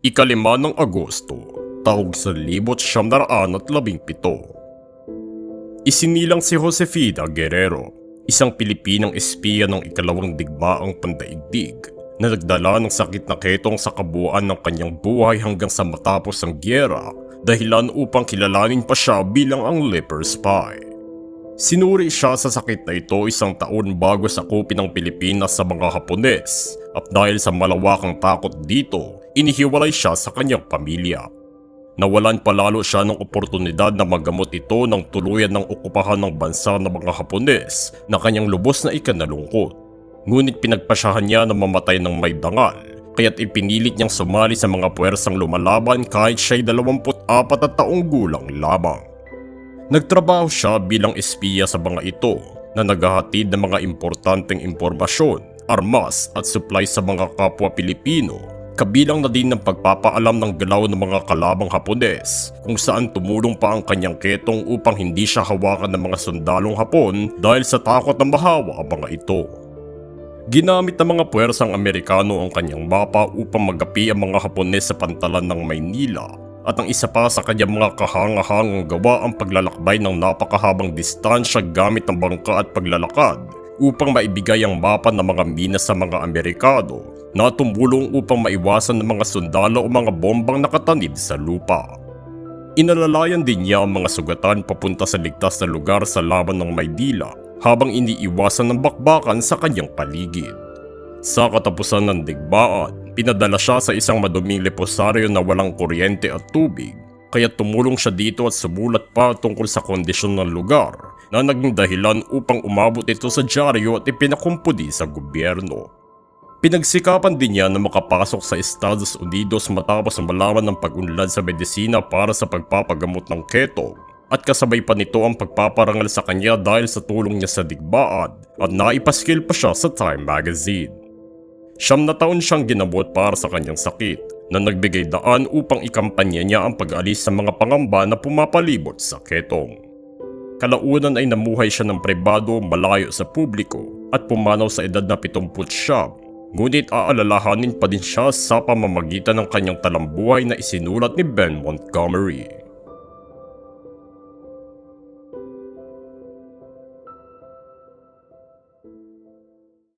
Ikalima ng Agosto, taong sa libot siyam naraan at labing pito. Isinilang si Josefina Guerrero, isang Pilipinang espiya ng ikalawang digmaang pandaigdig na nagdala ng sakit na ketong sa kabuuan ng kanyang buhay hanggang sa matapos ang gyera dahilan upang kilalanin pa siya bilang ang leper spy. Sinuri siya sa sakit na ito isang taon bago sakupin ng Pilipinas sa mga Hapones at dahil sa malawakang takot dito, inihiwalay siya sa kanyang pamilya. Nawalan palalo siya ng oportunidad na magamot ito ng tuluyan ng okupahan ng bansa ng mga Hapones na kanyang lubos na ikanalungkot. Ngunit pinagpasyahan niya na mamatay ng may dangal kaya't ipinilit niyang sumali sa mga puwersang lumalaban kahit siya'y 24 at taong gulang lamang. Nagtrabaho siya bilang espiya sa mga ito na naghahatid ng mga importanteng impormasyon, armas at supply sa mga kapwa Pilipino kabilang na din ng pagpapaalam ng galaw ng mga kalabang Hapones kung saan tumulong pa ang kanyang ketong upang hindi siya hawakan ng mga sundalong Hapon dahil sa takot na mahawa ang mga ito. Ginamit ng mga puwersang Amerikano ang kanyang mapa upang magapi ang mga Hapones sa pantalan ng Maynila at ang isa pa sa kanyang mga kahangahangang gawa ang paglalakbay ng napakahabang distansya gamit ng bangka at paglalakad upang maibigay ang mapa ng mga minas sa mga Amerikano na tumulong upang maiwasan ng mga sundalo o mga bombang nakatanib sa lupa. Inalalayan din niya ang mga sugatan papunta sa ligtas na lugar sa laban ng Maydila habang iniiwasan ng bakbakan sa kanyang paligid. Sa katapusan ng digmaan, pinadala siya sa isang maduming leposaryo na walang kuryente at tubig, kaya tumulong siya dito at sumulat pa tungkol sa kondisyon ng lugar na naging dahilan upang umabot ito sa dyaryo at ipinakumpuni sa gobyerno. Pinagsikapan din niya na makapasok sa Estados Unidos matapos malaman ng pag-unlad sa medisina para sa pagpapagamot ng keto at kasabay pa nito ang pagpaparangal sa kanya dahil sa tulong niya sa digmaan at naipaskil pa siya sa Time Magazine. Siyam na taon siyang ginabot para sa kanyang sakit na nagbigay daan upang ikampanya niya ang pag-alis sa mga pangamba na pumapalibot sa ketong. Kalaunan ay namuhay siya ng pribado malayo sa publiko at pumanaw sa edad na 70 Ngunit aalalahanin pa din siya sa pamamagitan ng kanyang talambuhay na isinulat ni Ben Montgomery.